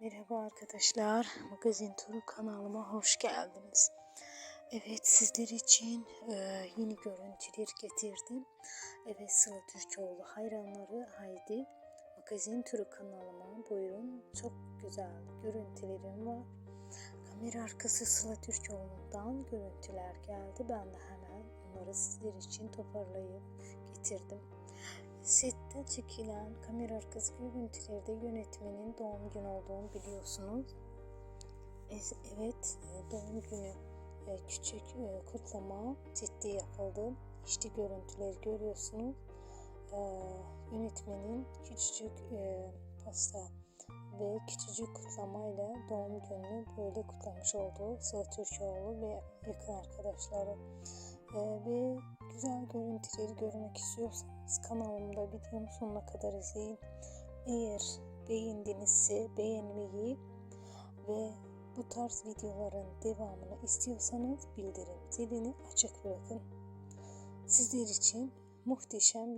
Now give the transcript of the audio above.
Merhaba arkadaşlar, Magazin Turu kanalıma hoş geldiniz. Evet sizler için e, yeni görüntüler getirdim. Evet Sıla Türkoğlu hayranları haydi Magazin Turu kanalıma buyurun. Çok güzel görüntülerim var. Kamera arkası Sıla Türkoğlu'ndan görüntüler geldi. Ben de hemen onları sizler için toparlayıp getirdim. Sette çekilen kamera arkası görüntülerde yönetmenin doğum günü olduğunu biliyorsunuz. Evet, e, doğum günü e, küçük e, kutlama ciddi yapıldı. İşte görüntüleri görüyorsunuz. Yönetmenin küçücük pasta ve küçücük kutlamayla doğum gününü böyle kutlamış olduğu Sıla Türkoğlu ve yakın arkadaşları. E, ve güzel görüntüleri görmek istiyorsanız kanalımda videomu sonuna kadar izleyin. Eğer beğendinizse beğenmeyi ve bu tarz videoların devamını istiyorsanız bildirim zilini açık bırakın. Sizler için muhteşem